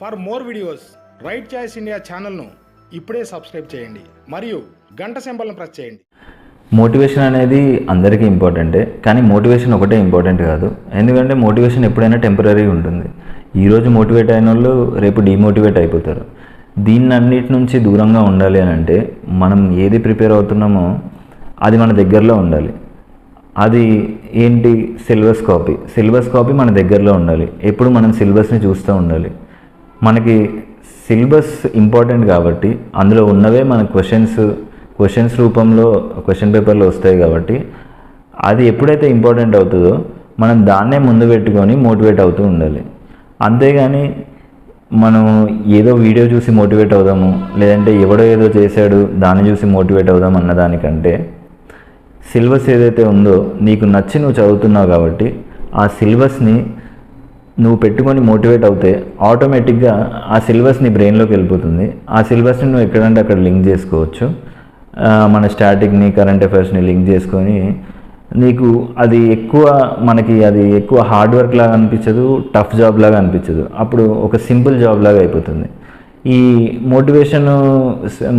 For more videos Right Choice India ఛానల్ను ఇప్పుడే subscribe చేయండి. మరియు గంట సింబల్ను ప్రెస్ చేయండి. మోటివేషన్ అనేది అందరికీ ఇంపార్టెంటే కానీ మోటివేషన్ ఒకటే ఇంపార్టెంట్ కాదు. ఎందుకంటే మోటివేషన్ ఎప్పుడైనా టెంపరీ ఉంటుంది. ఈరోజు మోటివేట్ అయిన వాళ్ళు రేపు డిమోటివేట్ అయిపోతారు. దీన్ని అన్నిటి నుంచి దూరంగా ఉండాలి అని అంటే మనం ఏది ప్రిపేర్ అవుతున్నామో అది మన దగ్గరలో ఉండాలి. అది ఏంటి? Syllabus copy. సిలబస్ కాపీ మన దగ్గరలో ఉండాలి. ఎప్పుడు మనం సిలబస్ని చూస్తూ ఉండాలి. మనకి సిలబస్ ఇంపార్టెంట్ కాబట్టి అందులో ఉన్నవే మన క్వశ్చన్స్ క్వశ్చన్స్ రూపంలో క్వశ్చన్ పేపర్లో వస్తాయి కాబట్టి అది ఎప్పుడైతే ఇంపార్టెంట్ అవుతుందో మనం దాన్నే ముందు పెట్టుకొని మోటివేట్ అవుతూ ఉండాలి. అంతేగాని మనం ఏదో వీడియో చూసి మోటివేట్ అవుదాము లేదంటే ఎవడో ఏదో చేశాడు దాన్ని చూసి మోటివేట్ అవుదాం అన్న దానికంటే సిలబస్ ఏదైతే ఉందో నీకు నచ్చి నువ్వు చదువుతున్నావు కాబట్టి ఆ సిలబస్ని నువ్వు పెట్టుకొని మోటివేట్ అవుతే ఆటోమేటిక్గా ఆ సిలబస్ నీ బ్రెయిన్లోకి వెళ్ళిపోతుంది. ఆ సిలబస్ని నువ్వు ఎక్కడంటే అక్కడ లింక్ చేసుకోవచ్చు. మన స్టాటిక్ని కరెంట్ అఫైర్స్ని లింక్ చేసుకొని నీకు అది ఎక్కువ మనకి అది ఎక్కువ హార్డ్ వర్క్ లాగా అనిపించదు టఫ్ జాబ్ లాగా అనిపించదు. అప్పుడు ఒక సింపుల్ జాబ్ లాగా అయిపోతుంది. ఈ మోటివేషన్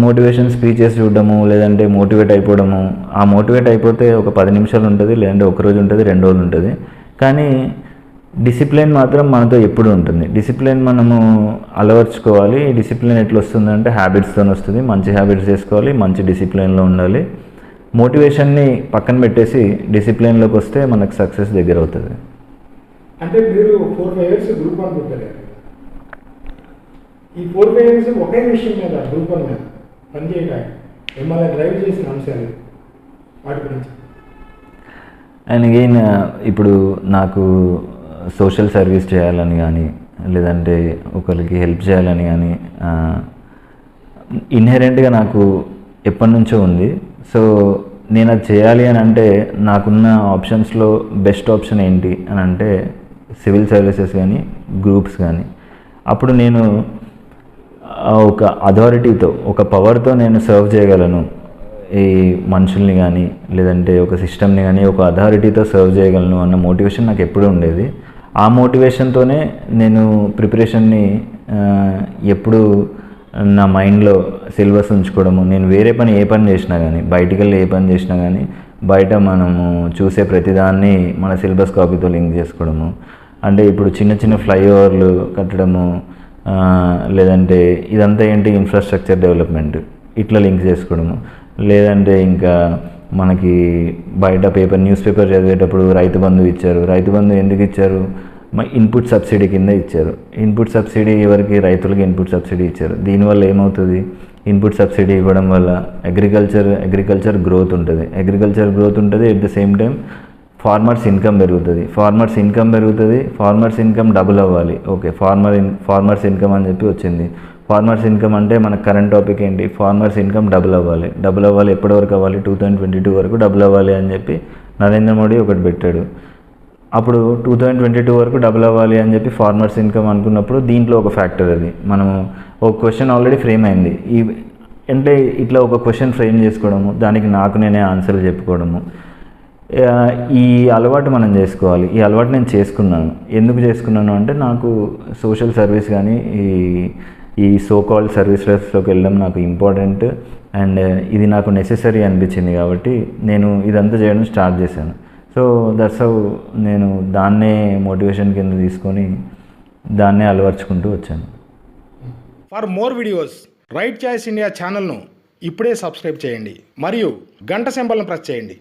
మోటివేషన్ స్పీచెస్ చూడడము లేదంటే మోటివేట్ అయిపోవడము ఆ మోటివేట్ అయిపోతే ఒక పది నిమిషాలు ఉంటుంది లేదంటే ఒక రోజు ఉంటుంది రెండు రోజులు ఉంటుంది. కానీ డిసిప్లిన్ మాత్రం మనతో ఎప్పుడు ఉంటుంది. డిసిప్లిన్ మనము అలవర్చుకోవాలి. డిసిప్లిన్ ఎట్లా వస్తుందంటే హ్యాబిట్స్తో వస్తుంది. మంచి హ్యాబిట్స్ చేసుకోవాలి. మంచి డిసిప్లిన్లో ఉండాలి. మోటివేషన్ని పక్కన పెట్టేసి డిసిప్లిన్లోకి వస్తే మనకు సక్సెస్ దగ్గర అవుతుంది. అంటే మీరు four five years group one ఈ ఫోర్ ఫైవ్ ఇయర్స్ ఒకే విషయం మీద గ్రూప్ వన్ మీద పనిచేయడానికి మిమ్మల్ని డ్రైవ్ చేసిన అంశాలు వాటి గురించి. అండ్ అగైన్ ఇప్పుడు నాకు సోషల్ సర్వీస్ చేయాలని కానీ లేదంటే ఒకరికి హెల్ప్ చేయాలని కానీ ఇన్హెరెంట్గా నాకు ఎప్పటి నుంచో ఉంది. సో నేను అది చేయాలి అని అంటే నాకున్న ఆప్షన్స్లో బెస్ట్ ఆప్షన్ ఏంటి అని అంటే సివిల్ సర్వీసెస్ కానీ గ్రూప్స్ కానీ. అప్పుడు నేను ఒక అథారిటీతో ఒక పవర్తో నేను సర్వ్ చేయగలను. ఈ మనుషుల్ని కానీ లేదంటే ఒక సిస్టమ్ని కానీ ఒక అథారిటీతో సర్వ్ చేయగలను అన్న మోటివేషన్ నాకు ఎప్పుడూ ఉండేది. ఆ మోటివేషన్తోనే నేను ప్రిపరేషన్ని ఎప్పుడు నా మైండ్లో సిలబస్ ఉంచుకోవడము నేను వేరే పని ఏ పని చేసినా కానీ బయటికి వెళ్ళి ఏ పని చేసినా కానీ బయట మనము చూసే ప్రతిదాన్ని మన సిలబస్ కాపీతో లింక్ చేసుకోవడము. అంటే ఇప్పుడు చిన్న చిన్న ఫ్లైఓవర్లు కట్టడము లేదంటే ఇదంతా ఏంటి ఇన్ఫ్రాస్ట్రక్చర్ డెవలప్మెంట్ ఇట్లా లింక్ చేసుకోవడము. లేదంటే ఇంకా మనకి బయట పేపర్ న్యూస్ పేపర్ చదివేటప్పుడు రైతు బంధు ఇచ్చారు. రైతు బంధు ఎందుకు ఇచ్చారు? మా ఇన్పుట్ సబ్సిడీ కింద ఇచ్చారు. ఇన్పుట్ సబ్సిడీ ఎవరికి? రైతులకి ఇన్పుట్ సబ్సిడీ ఇచ్చారు. దీనివల్ల ఏమవుతుంది? ఇన్పుట్ సబ్సిడీ ఇవ్వడం వల్ల అగ్రికల్చర్ అగ్రికల్చర్ గ్రోత్ ఉంటుంది. అగ్రికల్చర్ గ్రోత్ ఉంటుంది. At the same time farmers income పెరుగుతుంది. ఫార్మర్స్ ఇన్కమ్ పెరుగుతుంది ఫార్మర్స్ ఇన్కమ్ డబుల్ అవ్వాలి. Okay farmer in farmers income అని చెప్పి వచ్చింది. ఫార్మర్స్ ఇన్కమ్ అంటే మన కరెంట్ టాపిక్ ఏంటి? ఫార్మర్స్ ఇన్కమ్ డబుల్ అవ్వాలి. డబుల్ అవ్వాలి ఎప్పటి వరకు అవ్వాలి? టూ థౌజండ్ ట్వంటీ టూ వరకు డబుల్ అవ్వాలి అని చెప్పి నరేంద్ర మోడీ ఒకటి పెట్టాడు. అప్పుడు టూ థౌజండ్ ట్వంటీ టూ వరకు డబుల్ అవ్వాలి అని చెప్పి ఫార్మర్స్ ఇన్కమ్ అనుకున్నప్పుడు దీంట్లో ఒక ఫ్యాక్టర్ అది. మనము ఒక క్వశ్చన్ ఆల్రెడీ ఫ్రేమ్ అయింది. ఈ అంటే ఇట్లా ఒక క్వశ్చన్ ఫ్రేమ్ చేసుకోవడము దానికి నాకు నేనే ఆన్సర్లు చెప్పుకోవడము. ఈ అలవాటు మనం చేసుకోవాలి. ఈ అలవాటు నేను చేసుకున్నాను. ఎందుకు చేసుకున్నాను అంటే నాకు సోషల్ సర్వీస్ కానీ ఈ ఈ సో కాల్డ్ సర్వీసెస్లోకి వెళ్ళడం నాకు ఇంపార్టెంట్ అండ్ ఇది నాకు నెసెసరీ అనిపించింది కాబట్టి నేను ఇదంతా చేయడం స్టార్ట్ చేశాను. సో దట్స్ హౌ నేను దాన్నే మోటివేషన్ కింద తీసుకొని దాన్నే అలవర్చుకుంటూ వచ్చాను. For more videos Right Choice India ఛానల్ను ఇప్పుడే సబ్స్క్రైబ్ చేయండి. మరియు గంట సింబల్ను ప్రెస్ చేయండి.